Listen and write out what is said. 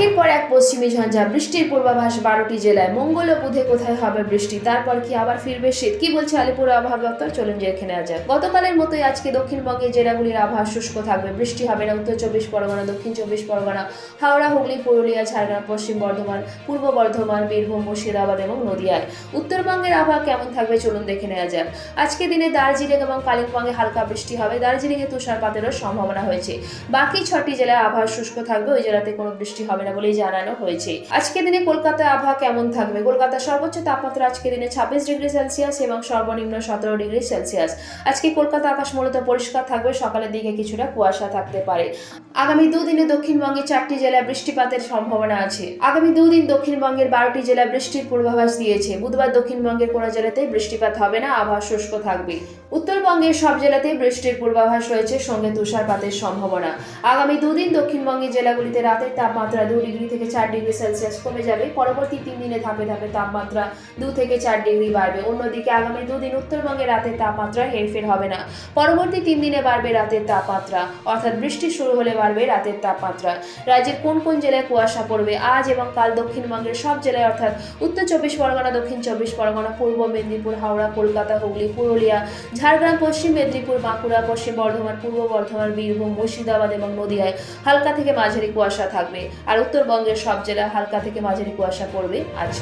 একের পর এক পশ্চিমী ঝঞ্ঝা, বৃষ্টির পূর্বাভাস বারোটি জেলায়। মঙ্গল ও বুধে কোথায় হবে বৃষ্টি? তারপর কি আবার ফিরবে শীত? কি বলছে আলিপুর আবহাওয়া দপ্তর? চলুন যে এখানে যাক। গতকালের মতোই আজকে দক্ষিণবঙ্গের জেলাগুলির আবহাওয়া শুষ্ক থাকবে, বৃষ্টি হবে না। উত্তর চব্বিশ পরগনা, দক্ষিণ চব্বিশ পরগনা, হাওড়া, হুগলি, পুরুলিয়া, ঝাড়গ্রাম, পশ্চিম বর্ধমান, পূর্ব বর্ধমান, বীরভূম, মুর্শিদাবাদ এবং নদিয়ায়। উত্তরবঙ্গের আবহাওয়া কেমন থাকবে চলুন দেখে নেওয়া যাক। আজকে দিনে দার্জিলিং এবং কালিম্পংয়ে হালকা বৃষ্টি হবে। দার্জিলিংয়ে তুষারপাতেরও সম্ভাবনা হয়েছে। বাকি ছটি জেলায় আবহাওয়া শুষ্ক থাকবে। ওই জেলাতে কোনো বৃষ্টি হবে না। বলেই জানানো হয়েছে। আজকে দিনে কলকাতায় আবহাওয়া কেমন থাকবে? কলকাতার সর্বোচ্চ তাপমাত্রা আজকে দিনে ছাব্বিশ ডিগ্রি সেলসিয়াস এবং সর্বনিম্ন সতেরো ডিগ্রি সেলসিয়াস। আজকে কলকাতা আকাশ মূলত পরিষ্কার থাকবে, সকালের দিকে কিছুটা কুয়াশা থাকতে পারে। আগামী দুদিনে দক্ষিণবঙ্গে চারটি জেলায় বৃষ্টিপাতের সম্ভাবনা আছে। আগামী দুদিন দক্ষিণবঙ্গের বারোটি জেলায় বৃষ্টির পূর্বাভাস দিয়েছে। বুধবার দক্ষিণবঙ্গের কোনো জেলাতেই বৃষ্টিপাত হবে না, আবহাওয়া শুষ্ক থাকবে। উত্তরবঙ্গের সব জেলাতেই বৃষ্টির পূর্বাভাস রয়েছে, সঙ্গে তুষারপাতের সম্ভাবনা। আগামী দুদিন দক্ষিণবঙ্গের জেলাগুলিতে রাতের তাপমাত্রা দু ডিগ্রি থেকে চার ডিগ্রি সেলসিয়াস কমে যাবে। পরবর্তী তিন দিনে ধাপে ধাপে তাপমাত্রা দু থেকে চার ডিগ্রি বাড়বে। অন্যদিকে আগামী দুদিন উত্তরবঙ্গে রাতের তাপমাত্রা হেরফের হবে না। পরবর্তী তিন দিনে বাড়বে রাতের তাপমাত্রা। অর্থাৎ বৃষ্টি শুরু হলে বাড়বে রাতের তাপমাত্রা। রাজ্যের কোন কোন জেলায় কুয়াশা পড়বে? আজ এবং কাল দক্ষিণবঙ্গের সব জেলায় অর্থাৎ উত্তর চব্বিশ পরগনা, দক্ষিণ চব্বিশ পরগনা, পূর্ব মেদিনীপুর, হাওড়া, কলকাতা, হুগলি, পুরুলিয়া, ঝাড়গ্রাম, পশ্চিম মেদিনীপুর, বাঁকুড়া, পশ্চিম বর্ধমান, পূর্ব বর্ধমান, বীরভূম, মুর্শিদাবাদ এবং নদিয়ায় হালকা থেকে মাঝারি কুয়াশা থাকবে। আর উত্তরবঙ্গের সব জেলা হালকা থেকে মাঝারি কুয়াশা পড়বে আজ।